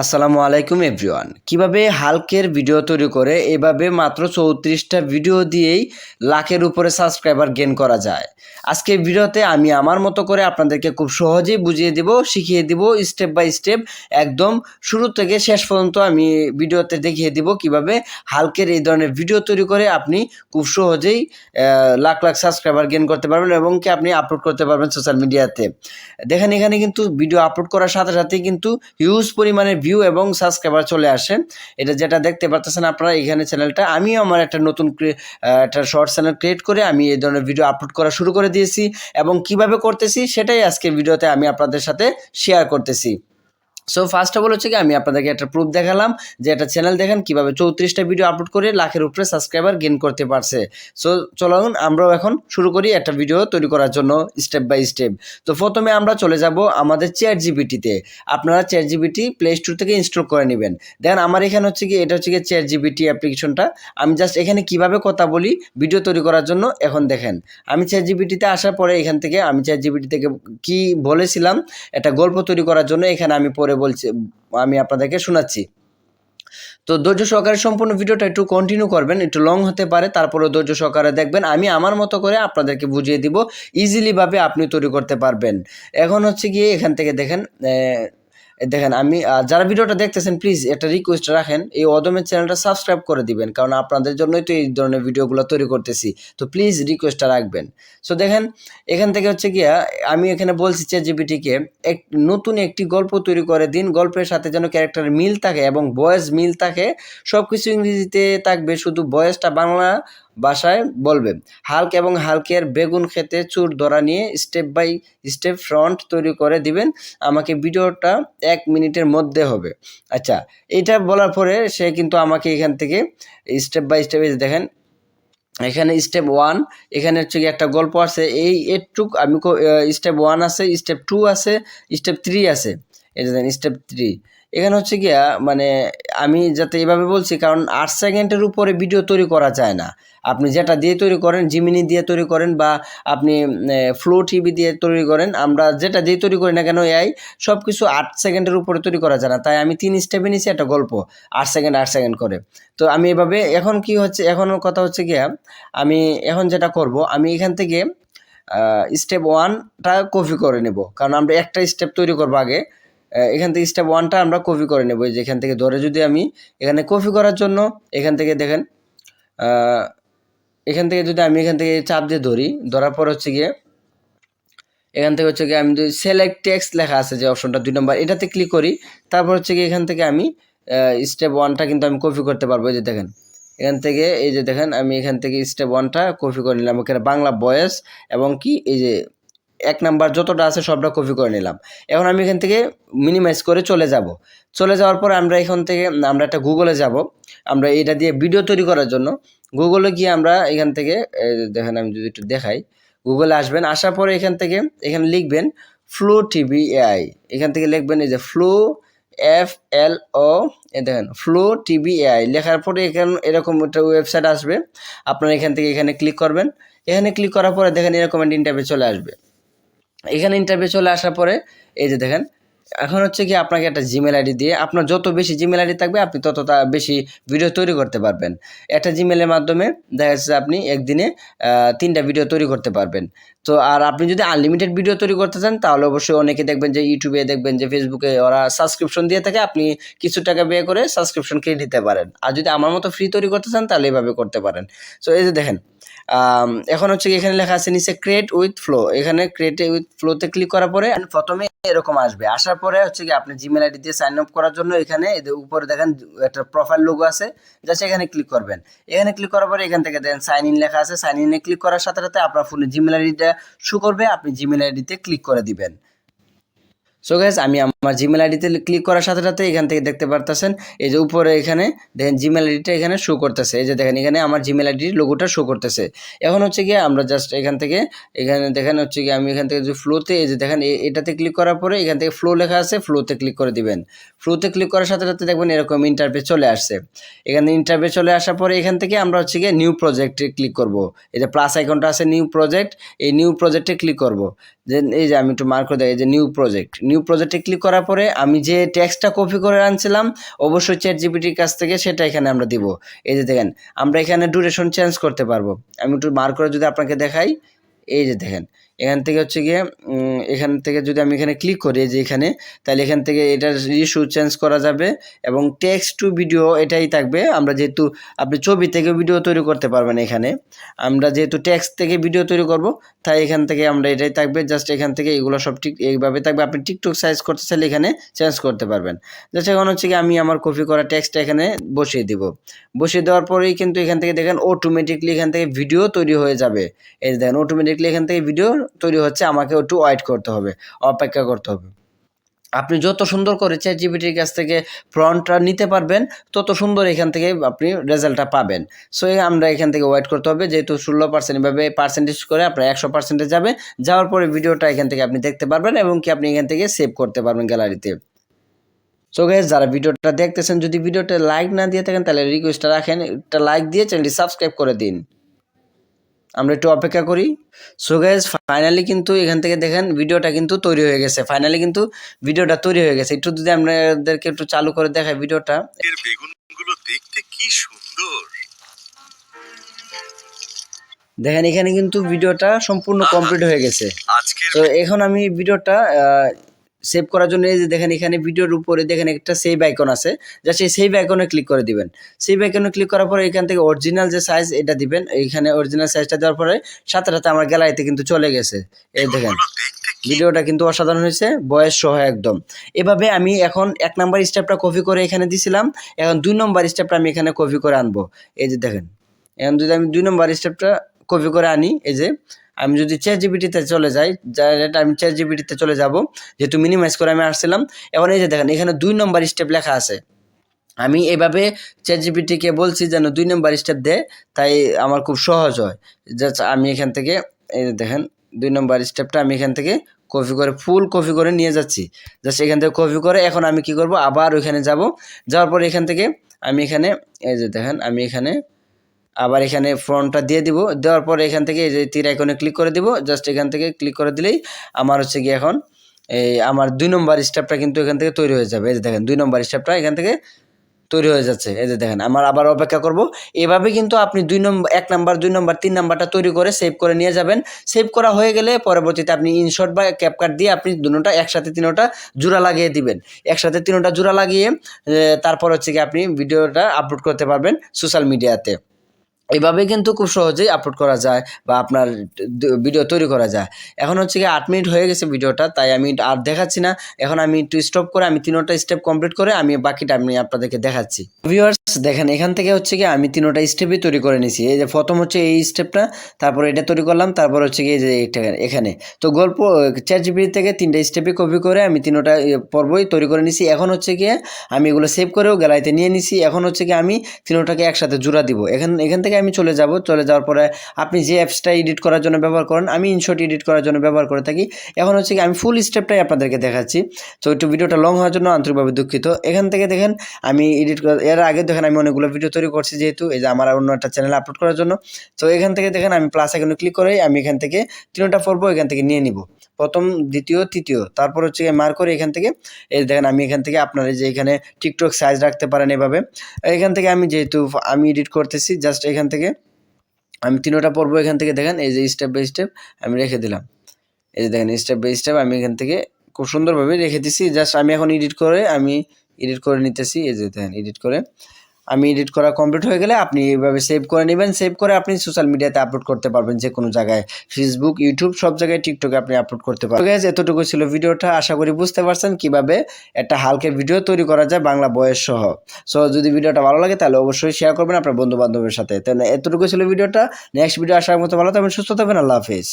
আসসালামু আলাইকুম, এভরিওয়ান। কীভাবে হালকের ভিডিও তৈরি করে এভাবে মাত্র চৌত্রিশটা ভিডিও দিয়েই লাখের উপরে সাবস্ক্রাইবার গেন করা যায়? আজকে ভিডিওতে আমি আমার মতো করে আপনাদেরকে খুব সহজেই বুঝিয়ে দেব, শিখিয়ে দিব স্টেপ বাই স্টেপ একদম শুরু থেকে শেষ পর্যন্ত আমি ভিডিওতে দেখিয়ে দিব কীভাবে হালকের এই ধরনের ভিডিও তৈরি করে আপনি খুব সহজেই লাখ লাখ সাবস্ক্রাইবার গেন করতে পারবেন এবং কি আপনি আপলোড করতে পারবেন সোশ্যাল মিডিয়াতে দেখেন এখানে কিন্তু ভিডিও আপলোড করার সাথে সাথে কিন্তু হিউজ পরিমাণে ভিউ এবং সাবস্ক্রাইবার চলে আসে এটা যেটা দেখতে পাচ্ছেন আপনারা, এখানে চ্যানেলটা আমিও আমার একটা নতুন একটা শর্ট চ্যানেল ক্রিয়েট করে আমি এই ধরনের ভিডিও আপলোড করা শুরু করে দিয়েছি এবং কীভাবে করতেছি, সেটাই আজকে ভিডিওতে আমি আপনাদের সাথে শেয়ার করতেছি। সো ফার্স্ট অফ অল হচ্ছে কি, আমি আপনাদেরকে একটা প্রুফ দেখালাম যে একটা চ্যানেল দেখেন কীভাবে চৌত্রিশটা ভিডিও আপলোড করে লাখের উপরে সাবস্ক্রাইবার গেইন করতে পারছে। সো চলুন আমরাও এখন শুরু করি একটা ভিডিও তৈরি করার জন্য স্টেপ বাই স্টেপ তো প্রথমে আমরা চলে যাব আমাদের চেয়ার জিবিটিতে আপনারা চেয়ার জিবিটি প্লে স্টোর থেকে ইনস্টল করে নেবেন। দেখেন আমার এখানে হচ্ছে কি, এটা হচ্ছে কি চেয়ার জিবিটি অ্যাপ্লিকেশনটা আমি জাস্ট এখানে কীভাবে কথা বলি ভিডিও তৈরি করার জন্য এখন দেখেন। আমি চেয়ার জিবিটিতে আসার পরে এখান থেকে আমি চেয়ার জিবিটি থেকে কি বলেছিলাম, একটা গল্প তৈরি করার জন্য এখানে আমি পরে বলছি, আমি আপনাদেরকে শোনাচ্ছি। তো ধৈর্য সহকারে সম্পূর্ণ ভিডিওটা একটু কন্টিনিউ করবেন, একটু লং হতে পারে তারপরে ধৈর্য সহকারে দেখবেন, আমি আমার মতো করে আপনাদেরকে বুঝিয়ে দিব ইজিলিভাবে আপনি তৈরি করতে পারবেন। এখন হচ্ছে গিয়ে এখান থেকে দেখেন দেখেন, আমি যারা ভিডিওটা দেখতেছেন প্লিজ একটা রিকোয়েস্ট রাখেন, এই অদমের চ্যানেলটা সাবস্ক্রাইব করে দিবেন, কারণ আপনাদের জন্যই তো এই ধরনের ভিডিওগুলো তৈরি করতেছি। তো প্লিজ রিকোয়েস্টটা রাখবেন। সো দেখেন, এখান থেকে হচ্ছে গিয়া, আমি এখানে বলছি চেজিবিটিকে এক, নতুন একটি গল্প তৈরি করে দিন, গল্পের সাথে যেন ক্যারেক্টার মিল থাকে এবং বয়েস মিল থাকে। সব কিছু ইংরেজিতে থাকবে, শুধু বয়েসটা বাংলা ভাষায় বলবে, হালক এবং হালকের বেগুন খেতে চুর ধরা নিয়ে স্টেপ বাই স্টেপ ফ্রন্ট তৈরি করে দিবেন। আমাকে ভিডিওটা এক মিনিটের মধ্যে হবে। আচ্ছা এটা বলার পরে সে কিন্তু আমাকে এখান থেকে স্টেপ বাই স্টেপ দেখেন, এখানে স্টেপ ওয়ান এখানে হচ্ছে কি একটা গল্প আছে। এই এটুক আমি স্টেপ ওয়ান আছে স্টেপ টু আছে স্টেপ থ্রি আছে। এটা স্টেপ থ্রি এখানে হচ্ছে গিয়া মানে আমি যাতে এভাবে বলছি, কারণ আট সেকেন্ডের উপরে ভিডিও তৈরি করা যায় না। আপনি যেটা দিয়ে তৈরি করেন জিমিনি দিয়ে তৈরি করেন বা আপনি ফ্লো টিভি দিয়ে তৈরি করেন, আমরা যেটা দিয়ে তৈরি করি না কেন এআই সব কিছু আট সেকেন্ডের উপরে তৈরি করা যায় না। তাই আমি তিন স্টেপে নিয়েছি, একটা গল্প, আট সেকেন্ড আট সেকেন্ড করে। তো আমি এভাবে, এখন কি হচ্ছে, এখন কথা হচ্ছে গিয়া, আমি এখন যেটা করব, আমি এখান থেকে স্টেপ ওয়ানটা কপি করে নেব। কারণ আমরা একটা স্টেপ তৈরি করব আগে। এখান থেকে স্টেপ ওয়ানটা আমরা কপি করে নেব। এই যে এখান থেকে ধরে যদি আমি এখানে কপি করার জন্য এখান থেকে দেখেন এখান থেকে যদি আমি এখান থেকে চাপ দিয়ে ধরি, ধরার পর হচ্ছে গিয়ে, এখান থেকে হচ্ছে গিয়ে আমি যদি সিলেক্ট টেক্সট লেখা আছে যে অপশনটা দুই নম্বর, এটাতে ক্লিক করি, তারপর হচ্ছে গিয়ে এখান থেকে আমি স্টেপ ওয়ানটা কিন্তু আমি কপি করতে পারব। এই যে দেখেন, এখান থেকে, এই যে দেখেন, আমি এখান থেকে স্টেপ ওয়ানটা কপি করে নিলাম। এখানে বাংলা বয়েস এবং কি, এই যে এক নাম্বার যতটা আছে সবটা কপি করে নিলাম। এখন আমি এখান থেকে মিনিমাইজ করে চলে যাব। চলে যাওয়ার পর আমরা এখান থেকে, আমরা একটা গুগলে যাব। আমরা এটা দিয়ে ভিডিও তৈরি করার জন্য। গুগলে গিয়ে আমরা এখান থেকে দেখেন আমি যদি একটু দেখাই গুগলে আসবেন, আসার পরে এখান থেকে, এখানে লিখবেন ফ্লো টিভি এআই এখান থেকে লিখবেন এই যে ফ্লো এফ এল ও এ দেখেন ফ্লো টিভি এআই লেখার পরে এখানে, এরকম একটা ওয়েবসাইট আসবে। আপনারা এখান থেকে এখানে ক্লিক করবেন। এখানে ক্লিক করার পরে দেখেন এরকম একটা ইন্টারভিউ চলে আসবে। এখানে ইন্টারভিউ চলে আসার পরে, এই যে দেখেন, এখন হচ্ছে কি আপনাকে একটা জিমেল আইডি দিয়ে আপনার যত বেশি জিমেল আইডি থাকবে, আপনি তত বেশি ভিডিও তৈরি করতে পারবেন। একটা জিমেলের মাধ্যমে দেখা যাচ্ছে আপনি একদিনে তিনটা ভিডিও তৈরি করতে পারবেন। তো আর আপনি যদি আনলিমিটেড ভিডিও তৈরি করতে চান, তাহলে অবশ্যই অনেকে দেখবেন যে ইউটিউবে দেখবেন যে ফেসবুকে ওরা সাবস্ক্রিপশন দিয়ে থাকে, আপনি কিছু টাকা ব্যয় করে সাবস্ক্রিপশন কিনে নিতে পারেন। আর যদি আমার মতো ফ্রি তৈরি করতে চান, তাহলে এভাবে করতে পারেন। সো এই যে দেখেন এখন হচ্ছে এখানে লেখা আছে, নিচে ক্রিয়েট উইথ ফ্লো এখানে ক্রিয়েট উইথ ফ্লোতে ক্লিক করার পরে প্রথমে এরকম আসবে। আসার পরে হচ্ছে কি আপনি জিমেল আইডি দিয়ে সাইন আপ করার জন্য এখানে যে উপরে দেখেন একটা প্রোফাইল লোগো আছে জাস্ট এখানে ক্লিক করবেন। এখানে ক্লিক করার পরে এখান থেকে দেখেন সাইন ইন লেখা আছে। সাইন ইনে ক্লিক করার সাথে সাথে আপনার ফোনে জিমেল আইডিটা শো করবে আপনি জিমেল আইডিতে ক্লিক করে দিবেন। সো গ্যাস আমি আমার জিমেল আইডিতে ক্লিক করার সাথে সাথে এখান থেকে দেখতে পারতেছেন, এই যে উপরে এখানে দেখেন জিমেল আইডিটা এখানে শো করতেছে, এই যে দেখেন এখানে আমার জিমেল আইডির লোগোটা শো করতেছে। এখন হচ্ছে গিয়ে আমরা জাস্ট এখান থেকে, এখানে দেখেন হচ্ছে গিয়ে আমি এখান থেকে যে ফ্লোতে এই যে দেখেন এটাতে ক্লিক করার পরে এখান থেকে ফ্লো লেখা আছে ফ্লোতে ক্লিক করে দিবেন। ফ্লোতে ক্লিক করার সাথে সাথে দেখবেন এরকম ইন্টারভিউ চলে আসছে। এখানে ইন্টারভিউ চলে আসার পরে এখান থেকে আমরা হচ্ছে গিয়ে নিউ প্রজেক্টে ক্লিক করব। এই যে প্লাস আইকনটা আছে নিউ প্রজেক্ট এই নিউ প্রজেক্টে ক্লিক করব। যে এই যে আমি একটু মার্ক করে এই যে নিউ প্রজেক্ট নিউ প্রজেক্টে ক্লিক করার পরে আমি যে ট্যাক্সটা কপি করে আনছিলাম, অবশ্যই চ্যাট জিপিটির কাছ থেকে সেটা এখানে আমরা দিব। এই যে দেখেন, আমরা এখানে ডুরেশন চেঞ্জ করতে পারব। আমি একটু মার্ক করে যদি আপনাকে দেখাই, এই যে দেখেন। এখান থেকে হচ্ছে গিয়ে এখান থেকে যদি আমি এখানে ক্লিক করি যে এখানে, তাহলে এখান থেকে এটার ইস্যু চেঞ্জ করা যাবে এবং টেক্সট টু ভিডিও এটাই থাকবে। আমরা যেহেতু, আপনি ছবি থেকে ভিডিও তৈরি করতে পারবেন এখানে। আমরা যেহেতু টেক্সট থেকে ভিডিও তৈরি করব, তাই এখান থেকে আমরা এটাই থাকবে। জাস্ট এখান থেকে এগুলো সব ঠিক, এইভাবে থাকবে। আপনি টিকটক সাইজ করতে চাইলে এখানে চেঞ্জ করতে পারবেন। জাস্ট এখন হচ্ছে কি আমি আমার কপি করা টেক্সটটা এখানে বসিয়ে দিব। বসিয়ে দেওয়ার পরেই কিন্তু এখান থেকে দেখেন অটোমেটিকলি এখান থেকে ভিডিও তৈরি হয়ে যাবে। এই দেখেন অটোমেটিকলি এখান থেকে ভিডিও তৈরি হচ্ছে, আমাকে একটু ওয়েট করতে হবে, অপেক্ষা করতে হবে। আপনি যত সুন্দর করে চ্যাট জিপিটির কাছ থেকে ফ্রন্টটা নিতে পারবেন, তত সুন্দর এখান থেকে আপনি রেজাল্টটা পাবেন। সো আমরা এখান থেকে ওয়েট করতে হবে, যেহেতু ষোলো পার্সেন্ট এভাবে পার্সেন্টেজ করে আপনার একশো পার্সেন্টে যাবে, যাওয়ার পরে ভিডিওটা এখান থেকে আপনি দেখতে পারবেন এবং কি আপনি এখান থেকে সেভ করতে পারবেন গ্যালারিতে সো গাইজ যারা ভিডিওটা দেখতেছেন, যদি ভিডিওটা লাইক না দিয়ে থাকেন, তাহলে রিকোয়েস্টটা রাখেন, একটা লাইক দিয়ে চ্যানেলটি সাবস্ক্রাইব করে দিন। আমরা একটু অপেক্ষা করি। সো গাইজ ফাইনালি কিন্তু এখান থেকে দেখেন ভিডিওটা কিন্তু তৈরি হয়ে গেছে। ফাইনালি কিন্তু ভিডিওটা তৈরি হয়ে গেছে। একটু যদি আপনাদেরকে একটু চালু করে দেখাই ভিডিওটা। এর বেগুনগুলো দেখতে কি সুন্দর। দেখেন এখানে কিন্তু ভিডিওটা সম্পূর্ণ কমপ্লিট হয়ে গেছে। তো এখন আমি ভিডিওটা সেভ করার জন্য এই যে দেখেন এখানে ভিডিওর উপরে দেখেন একটা সেভ আইকন আছে। যা সেই সেভ আইকনে ক্লিক করে দিবেন। সেভ আইকনে ক্লিক করার পরে এখান থেকে অরিজিনাল যে সাইজ এটা দিবেন। এইখানে অরিজিনাল সাইজটা দেওয়ার পরে সাথে সাথে আমার গ্যালারিতে কিন্তু চলে গেছে। এই দেখেন ভিডিওটা কিন্তু অসাধারণ হয়েছে বয়স সহ একদম। এভাবে আমি এখন এক নাম্বার স্টেপটা কপি করে এখানে দিছিলাম। এখন দুই নম্বর স্টেপটা আমি এখানে কপি করে আনব। এই যে দেখেন এখন যদি আমি দুই নম্বর স্টেপটা কপি করে আনি এই যে আমি যদি চ্যাট জিবিটিতে চলে যাই ডাইরেক্ট আমি চ্যাট জিবিটিতে চলে যাব, যেহেতু মিনিমাইজ করে আমি আসছিলাম। এখন এই যে দেখেন, এখানে দুই নম্বর স্টেপ লেখা আছে। আমি এভাবে চ্যাট জিপিটিকে বলছি যেন দুই নম্বর স্টেপ দে তাই আমার খুব সহজ হয়। জাস্ট আমি এখান থেকে, এই দেখেন, দুই নম্বর স্টেপটা আমি এখান থেকে কপি করে ফুল কপি করে নিয়ে যাচ্ছি। জাস্ট এখান থেকে কপি করে, এখন আমি কি করব? আবার ওইখানে যাব। যাওয়ার পর এখান থেকে আমি এখানে, এই যে দেখেন, আমি এখানে আবার এখানে ফ্রন্টটা দিয়ে দিব। দেওয়ার পরে এখান থেকে এই যে তীর আইকনে ক্লিক করে দিব। জাস্ট এখান থেকে ক্লিক করে দিলেই আমার হচ্ছে কি এখন এই আমার দুই নম্বর স্টেপটা কিন্তু এখান থেকে তৈরি হয়ে যাবে। এই যে দেখেন, দুই নম্বর স্টেপটা এখান থেকে তৈরি হয়ে যাচ্ছে। এই যে দেখেন, আমার আবার অপেক্ষা করব। এভাবে কিন্তু আপনি দুই নম্বর এক নাম্বার দুই নম্বর তিন নাম্বারটা তৈরি করে সেভ করে নিয়ে যাবেন। সেভ করা হয়ে গেলে পরবর্তীতে আপনি ইনশর্ট বা ক্যাপকাট দিয়ে আপনি দুটোটা একসাথে তিনোটা জোড়া লাগিয়ে দিবেন। একসাথে তিনোটা জোড়া লাগিয়ে তারপর হচ্ছে কি আপনি ভিডিওটা আপলোড করতে পারবেন সোশ্যাল মিডিয়াতে এইভাবে কিন্তু খুব সহজেই আপলোড করা যায় বা আপনার ভিডিও তৈরি করা যায়। এখন হচ্ছে কি আট মিনিট হয়ে গেছে ভিডিওটা তাই আমি আর দেখাচ্ছি না। এখন আমি একটু স্টপ করে আমি তিনোটা স্টেপ কমপ্লিট করে আমি বাকিটা আমি আপনাদেরকে দেখাচ্ছি। ভিউয়ার্স দেখেন, এখান থেকে হচ্ছে কি আমি তিনোটা স্টেপই তৈরি করে নিয়েছি এই যে প্রথম হচ্ছে এই স্টেপটা তারপর এটা তৈরি করলাম, তারপর হচ্ছে কি যে এখানে। তো গল্প জিবি থেকে তিনটা স্টেপে কপি করে আমি তিনোটা পর্বই তৈরি করে নিছি। এখন হচ্ছে গিয়ে আমি এগুলো সেভ করেও গ্যালারিতে নিয়ে নিছি। এখন হচ্ছে কি আমি তিনোটাকে একসাথে জোড়া দিব। এখান এখান থেকে আমি চলে যাব, চলে যাওয়ার পরে আপনি যে অ্যাপসটা এডিট করার জন্য ব্যবহার করেন, আমি ইনশর্ট এডিট করার জন্য ব্যবহার করে থাকি। এখন হচ্ছে কি আমি ফুল স্টেপটাই আপনাদেরকে দেখাচ্ছি। তো একটু ভিডিওটা লং হওয়ার জন্য আন্তরিকভাবে দুঃখিত। এখান থেকে দেখেন আমি এডিট এর আগে দেখেন আমি অনেকগুলো ভিডিও তৈরি করছি যেহেতু, এই যে আমার অন্য একটা চ্যানেল আপলোড করার জন্য। তো এখান থেকে দেখেন আমি প্লাস এখানে ক্লিক করে আমি এখান থেকে তিনটা পর্ব এখান থেকে নিয়ে নিব। প্রথম, দ্বিতীয়, তৃতীয়। তারপর হচ্ছে মার করে এখান থেকে, এই দেখেন আমি এখান থেকে আপনারা যে এখানে টিকটক সাইজ রাখতে পারেন এভাবে। এখান থেকে আমি যেহেতু আমি এডিট করতেছি জাস্ট এখান থেকে আমি তিনোটা পর্ব এখান থেকে দেখেন, এই যে স্টেপ বাই স্টেপ আমি রেখে দিলাম। এই যে দেখেন স্টেপ বাই স্টেপ আমি এখান থেকে খুব সুন্দরভাবে রেখে দিছি জাস্ট আমি এখন এডিট করে, আমি এডিট করে নিতেছি, এই যে দেখেন এডিট করে। আমি এডিট করা কমপ্লিট হয়ে গেলে আপনি এইভাবে সেভ করে নেবেন। সেভ করে আপনি সোশ্যাল মিডিয়াতে আপলোড করতে পারবেন যে কোনো জায়গায়। ফেসবুক ইউটিউব সব জায়গায় টিকটকে আপনি আপলোড করতে পারবেন। এতটুকু ছিল ভিডিওটা। আশা করি বুঝতে পারছেন কীভাবে একটা হালকা ভিডিও তৈরি করা যায় বাংলা বয়স সহ। সো যদি ভিডিওটা ভালো লাগে তাহলে অবশ্যই শেয়ার করবেন আপনার বন্ধু বান্ধবের সাথে। তাহলে এতটুকু ছিল ভিডিওটা। নেক্সট ভিডিও আসার মতো ভালো থাকবেন, সুস্থ থাকবেন। আল্লাহ হাফিজ।